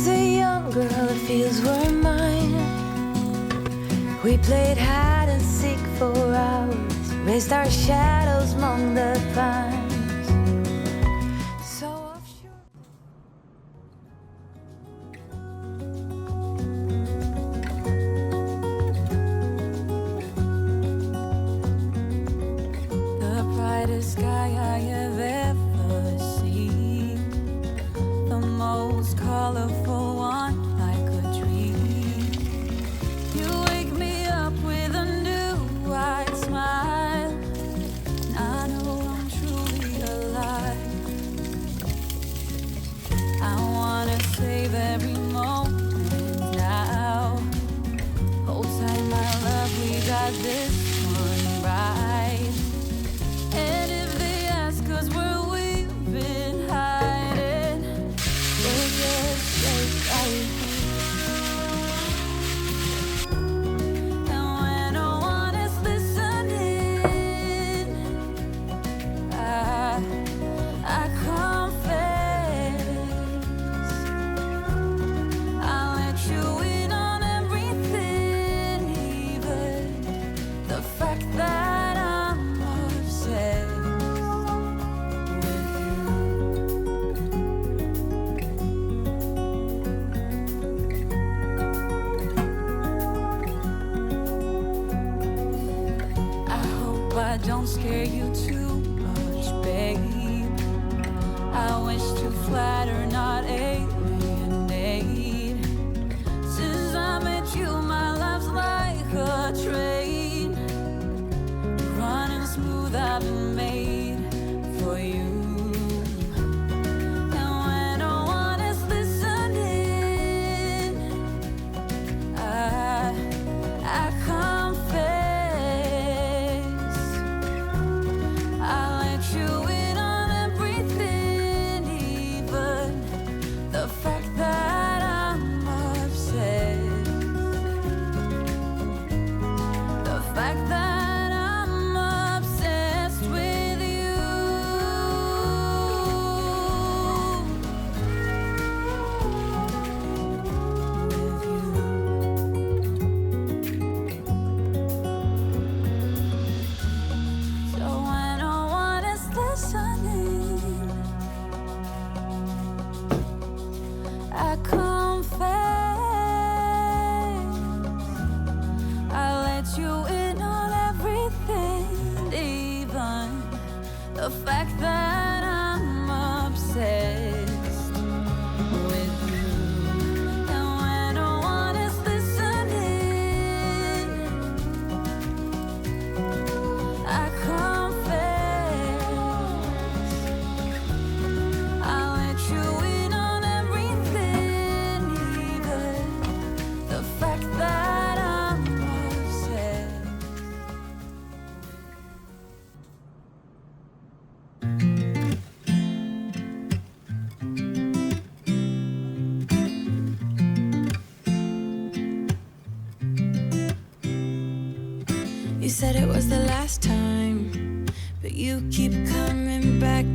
As a young girl, the fields were mine. We played hide and seek for hours, raised our shadows among the pines. I don't scare you too much, babe. I wish to flatter, not a.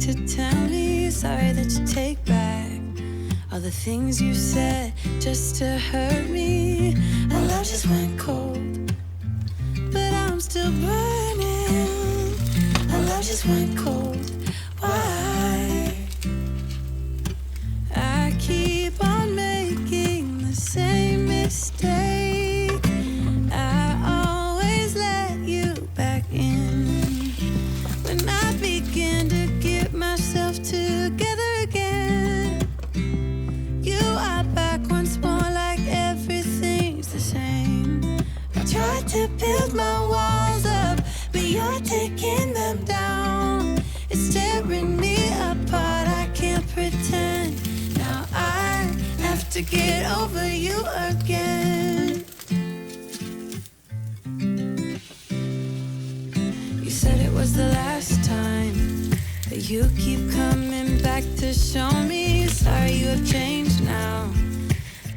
to tell me sorry that you take back all the things you said just to hurt me. Our love just went cold, but I'm still burning. Our love just went cold. Why? get over you again. You said it was the last time that you keep coming back to show me. Sorry, you have changed now,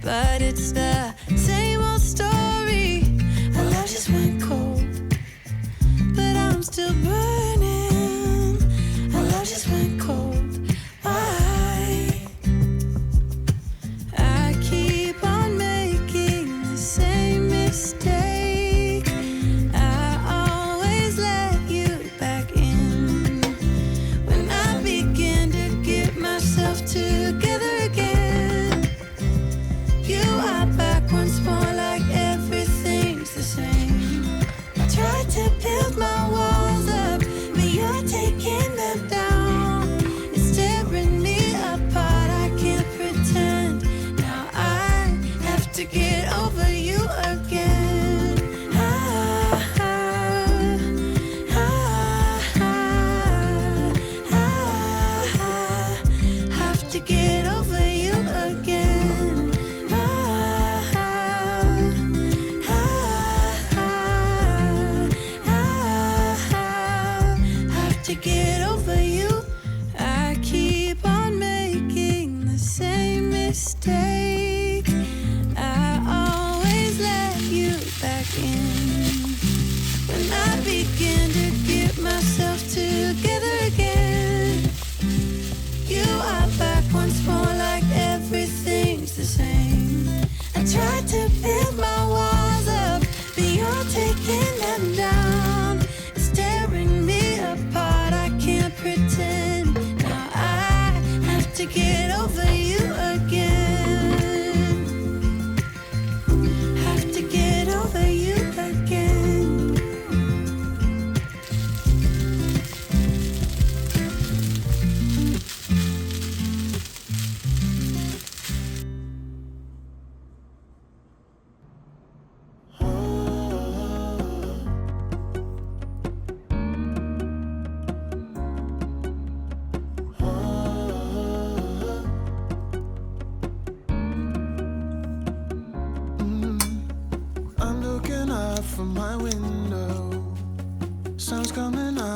but it's the same old story. My love just went cold, but I'm still burning.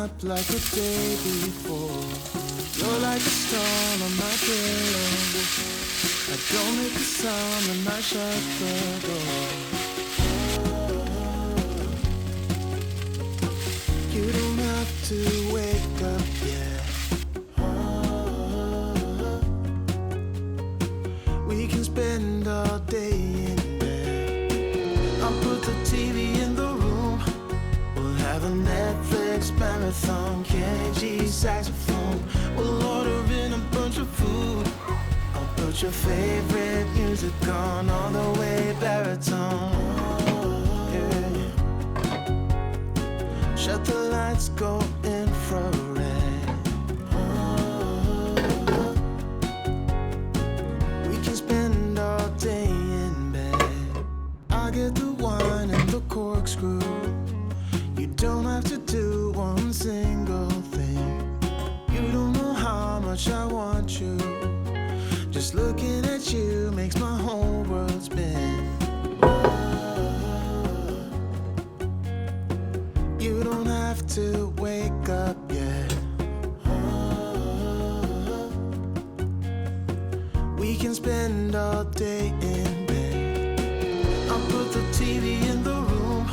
Up like the day before. You're like a storm on my pillow. I don't make a sound when I shut the door. You don't have to wake up your favorite music on all the way baritone. Shut the lights, go infrared. We can spend all day in bed. I'll put the TV in the room.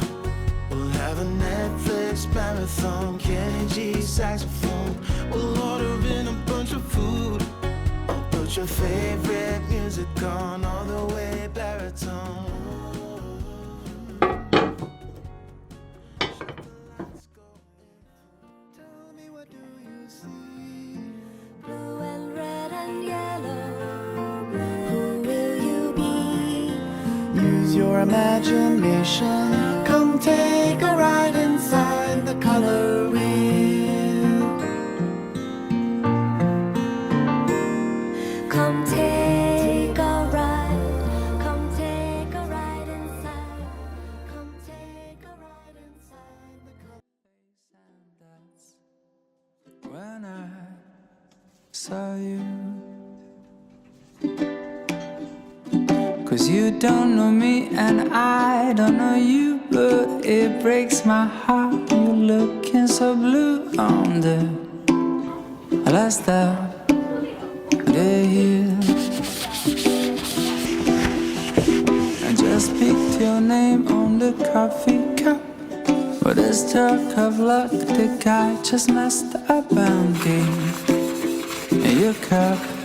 We'll have a Netflix marathon. Kenny saxophone. We'll order in a bunch of food. I'll put your favorite music on all the way baritone. Use your imagination. Come take a ride inside the color me and I don't know you, but it breaks my heart. You're looking so blue on the last day here. I just picked your name on the coffee cup. But a stroke of luck, the guy just messed up and gave your cup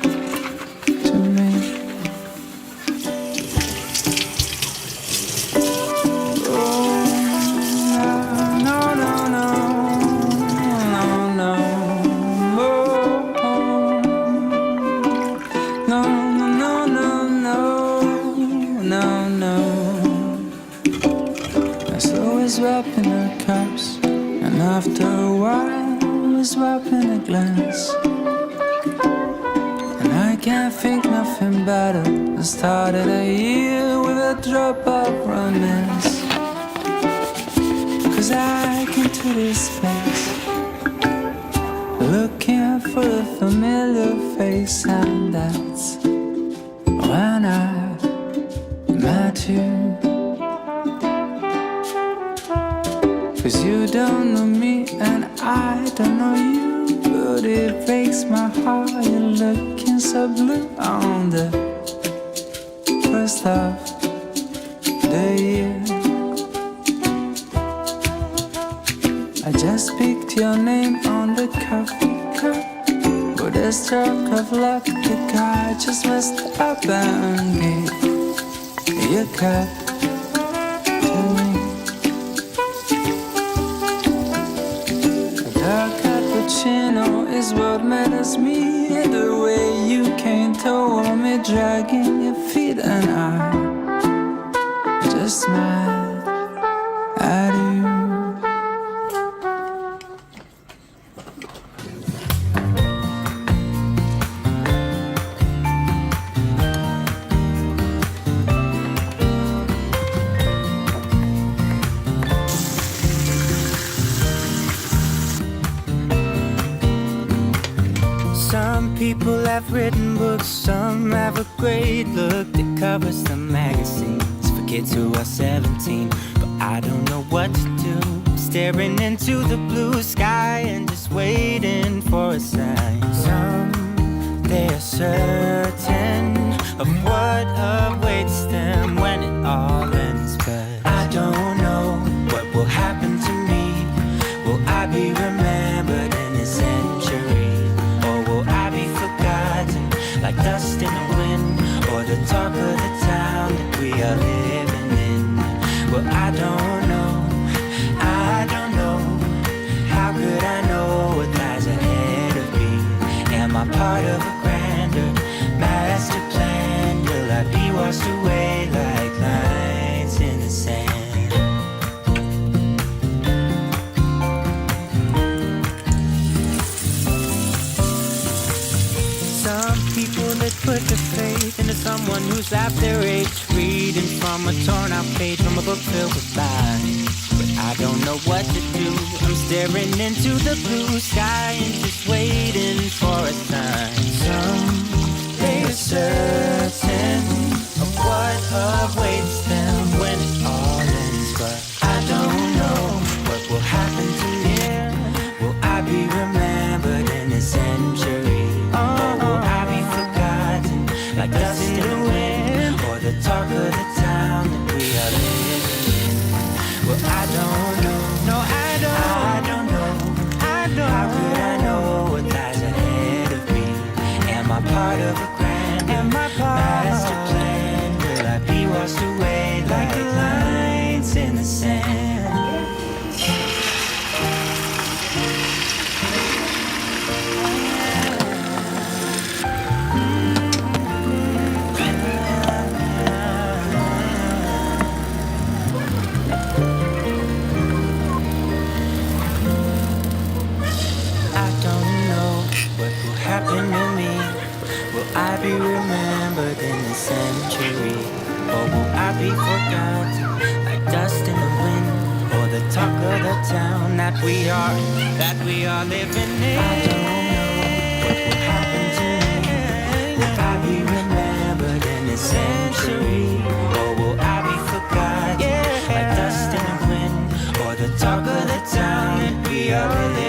To this place looking for a familiar face, and that's when I met you. Cause you don't know me and I don't know you. But it breaks my heart. You're looking so blue on the first of picked your name on the coffee cup. With a stroke of luck, the guy just messed up and gave your cup to me. The cappuccino is what matters me. The way you came toward me, dragging your feet, and I have written books, some have a great look that covers the magazines for kids who are 17. But I don't know what to do. Staring into the blue sky and just waiting for a sign. Who's half age, reading from a torn out page from a book filled with lies. But I don't know what to do. I'm staring into the blue sky and just waiting for a sign. Some they are talk of the town that we are, that we are living in? I don't know what will happen to me. Will I be remembered in a century? Or will I be forgotten like dust in the wind? Or the talk of the town that we are living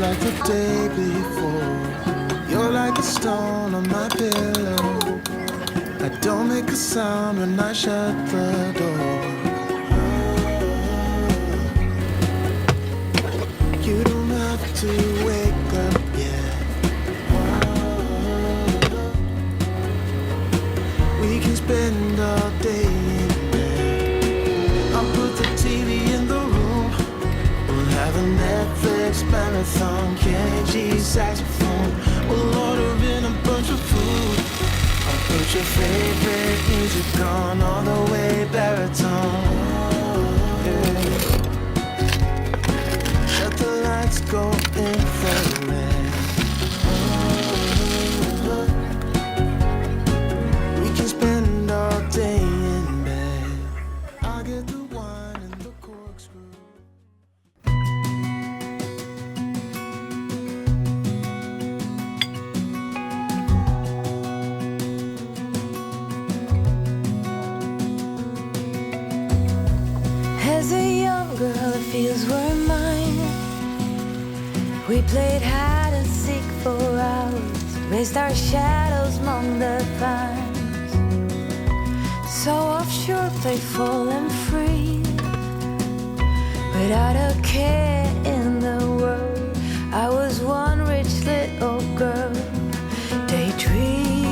like the day before. You're like a stone on my pillow. I don't make a sound when I shut the door. You don't have to wake up yet. We can spend marathon, KG saxophone. We'll order in a bunch of food. I'll put your favorite music on all the way baritone. Yeah. Shut the lights, go in. Fields were mine. We played hide and seek for hours, raised our shadows among the pines. So offshore, playful and free, without a care